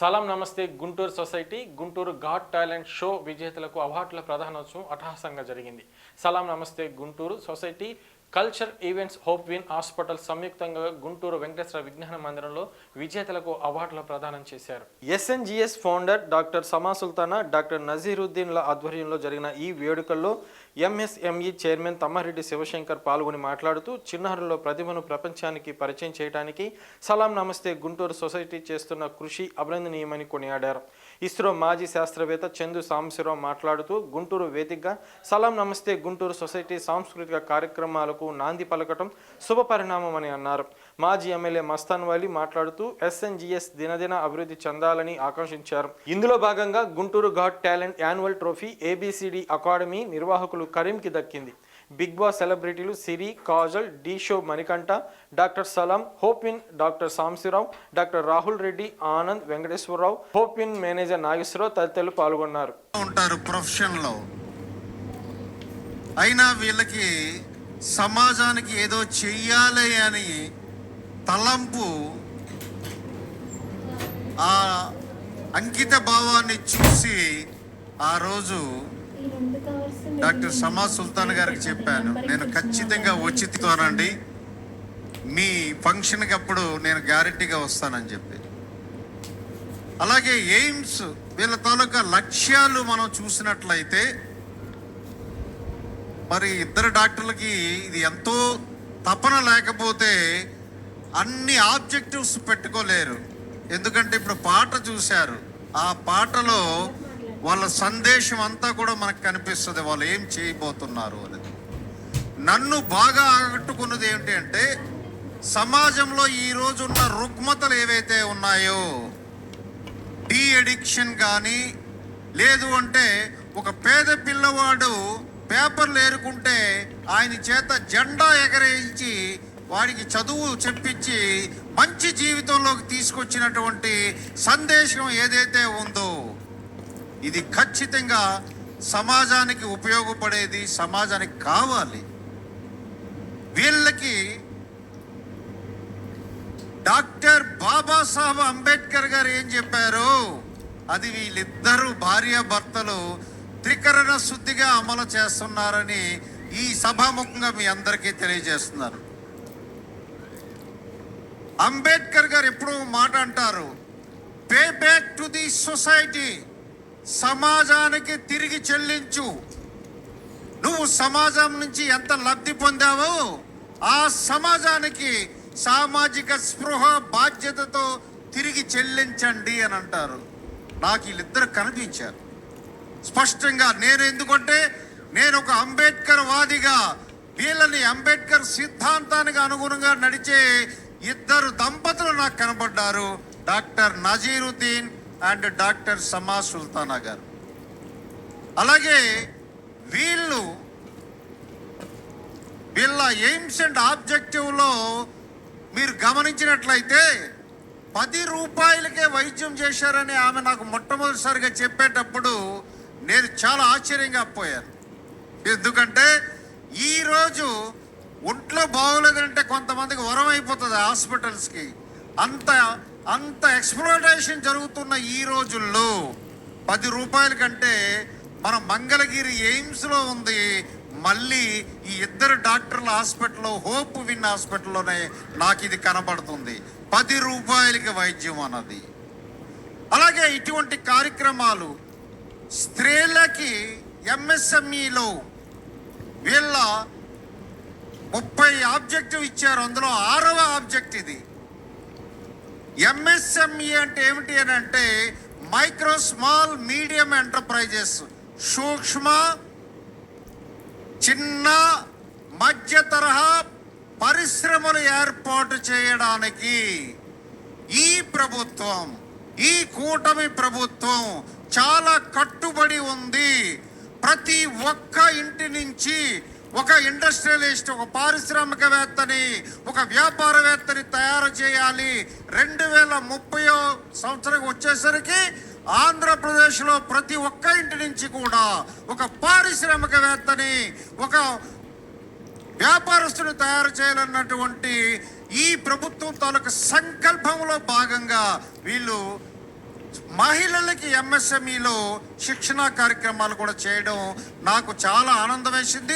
సలాం నమస్తే Guntur society Guntur got talent show విజేతలకు అవార్డుల ప్రధానోత్సవం అట్టహాసంగా జరిగింది. సలాం నమస్తే Guntur society culture events hope win hospital సంయుక్తంగా గుంటూరు వెంకటేశ్వర విజ్ఞాన మందిరంలో విజేతలకు అవార్డులు ప్రదానం చేశారు. ఎస్ఎన్జిఎస్ founder doctor Sama Sultana doctor నజీరుద్దీన్ల ఆధ్వర్యంలో జరిగిన ఈ వేడుకల్లో ఎంఎస్ఎంఈ చైర్మన్ తమ్మారెడ్డి శివశంకర్ పాల్గొని మాట్లాడుతూ చిన్నారుల్లో ప్రతిభను ప్రపంచానికి పరిచయం చేయడానికి సలాం నమస్తే గుంటూరు సొసైటీ చేస్తున్న కృషి అభినందనీయమని కొనియాడారు. ఇస్రో మాజీ శాస్త్రవేత్త చందు సాంబశివరావు మాట్లాడుతూ గుంటూరు వేదికగా సలాం నమస్తే గుంటూరు సొసైటీ సాంస్కృతిక కార్యక్రమాలకు నాంది పలకటం శుభపరిణామమని అన్నారు. మాజీ ఎమ్మెల్యే మస్తాన్ వాలి మాట్లాడుతూ ఎస్ఎన్జిఎస్ దినదిన అభివృద్ధి చెందాలని ఆకాంక్షించారు. ఇందులో భాగంగా Guntur got talent annual trophy ABCD academy నిర్వాహకులు కరీంకి దక్కింది. Bigg Boss celebrities Siri Kajal D show Manikanta doctor Salam హోపిన్ doctor Samsivarao doctor Rahul Reddy Anand Venkateswararao హోపిన్ manager Nageswararao తదితరులు పాల్గొన్నారు. ఉంటారు ప్రొఫెషన్లో. అయినా వీళ్ళకి సమాజానికి ఏదో చెయ్యాలి అని తలంపు ఆ అంకిత భావాన్ని చూసి ఆ రోజు డాక్టర్ సమా సుల్తాన్ గారికి చెప్పాను నేను ఖచ్చితంగా వచ్చితోనండి. మీ ఫంక్షన్కి అప్పుడు నేను గ్యారెంటీగా వస్తానని చెప్పి. అలాగే ఎయిమ్స్ వీళ్ళ తాలూకా లక్ష్యాలు మనం చూసినట్లయితే మరి ఇద్దరు డాక్టర్లకి ఇది ఎంతో తపన లేకపోతే అన్ని ఆబ్జెక్టివ్స్ పెట్టుకోలేరు. ఎందుకంటే ఇప్పుడు పాట చూశారు. ఆ పాటలో వాళ్ళ సందేశం అంతా కూడా మనకు కనిపిస్తుంది వాళ్ళు ఏం చేయబోతున్నారు అనేది. నన్ను బాగా ఆకట్టుకున్నది ఏంటి అంటే సమాజంలో ఈరోజు ఉన్న రుగ్మతలు ఏవైతే ఉన్నాయో డీ ఎడిక్షన్ కానీ లేదు అంటే ఒక పేద పిల్లవాడు పేపర్లు ఏరుకుంటే ఆయన చేత జెండా ఎగరేయించి వాడికి చదువు చెప్పించి మంచి జీవితంలోకి తీసుకొచ్చినటువంటి సందేశం ఏదైతే ఉందో ఇది ఖచ్చితంగా సమాజానికి ఉపయోగపడేది సమాజానికి కావాలి. వీళ్ళకి డాక్టర్ బాబాసాహెబ్ అంబేద్కర్ గారు ఏం చెప్పారు? అది వీళ్ళిద్దరూ భార్యాభర్తలు త్రికరణ శుద్ధిగా అమలు చేస్తున్నారని ఈ సభాముఖంగా మీ అందరికీ తెలియజేస్తున్నారు అంబేద్కర్ గారు ఎప్పుడు మాట అంటారు pay back to the society సమాజానికి తిరిగి చెల్లించు. నువ్వు సమాజం నుంచి ఎంత లబ్ధి పొందావో ఆ సమాజానికి సామాజిక స్పృహ బాధ్యతతో తిరిగి చెల్లించండి అని అంటారు. నాకు వీళ్ళిద్దరు కనిపించారు. స్పష్టంగా నేను ఎందుకంటే నేను ఒక అంబేద్కర్ వాదిగా వీళ్ళని అంబేద్కర్ సిద్ధాంతానికి అనుగుణంగా నడిచే ఇద్దరు దంపతులు నాకు కనబడ్డారు. Doctor Naziruddin and doctor Sama Sultana గారు. అలాగే వీళ్ళు వీళ్ళ ఎయిమ్స్ అండ్ ఆబ్జెక్టివ్లో మీరు గమనించినట్లయితే పది రూపాయలకే వైద్యం చేశారని ఆమె నాకు మొట్టమొదటిసారిగా చెప్పేటప్పుడు నేను చాలా ఆశ్చర్యంగా పోయాను. ఎందుకంటే ఈరోజు ఒంట్లో బాగోలేదంటే కొంతమందికి వరం అయిపోతుంది హాస్పిటల్స్కి. అంత అంత ఎక్స్ప్లోటేషన్ జరుగుతున్న ఈ రోజుల్లో పది రూపాయల కంటే మన మంగళగిరి ఎయిమ్స్లో ఉంది. మళ్ళీ ఈ ఇద్దరు డాక్టర్ల హాస్పిటల్లో హోప్ విన్ హాస్పిటల్లోనే నాకు ఇది కనబడుతుంది. పది రూపాయలకి వైద్యం అన్నది. అలాగే ఇటువంటి కార్యక్రమాలు స్త్రీలకి ఎంఎస్ఎంఈలో వీళ్ళ ముప్పై ఆబ్జెక్టివ్ ఇచ్చారు. అందులో ఆరవ ఆబ్జెక్ట్ ఇది. ఎంఎస్ఎంఈ అంటే ఏమిటి అని అంటే మైక్రో స్మాల్ మీడియం ఎంటర్ప్రైజెస్. సూక్ష్మ చిన్న మధ్య తరహా పరిశ్రమలు ఏర్పాటు చేయడానికి ఈ ప్రభుత్వం ఈ కూటమి ప్రభుత్వం చాలా కట్టుబడి ఉంది. ప్రతి ఒక్క ఇంటి నుంచి ఒక ఇండస్ట్రియలిస్ట్ ఒక పారిశ్రామికవేత్తని ఒక వ్యాపారవేత్తని తయారు చేయాలి. రెండు వేల ముప్పై సంవత్సరం వచ్చేసరికి ఆంధ్రప్రదేశ్లో ప్రతి ఒక్క ఇంటి నుంచి కూడా ఒక పారిశ్రామికవేత్తని ఒక వ్యాపారస్తులు తయారు చేయాలన్నటువంటి ఈ ప్రభుత్వం తాలూకు సంకల్పంలో భాగంగా వీళ్ళు మహిళలకి ఎంఎస్ఎంఈలో శిక్షణా కార్యక్రమాలు కూడా చేయడం నాకు చాలా ఆనందం వేసింది.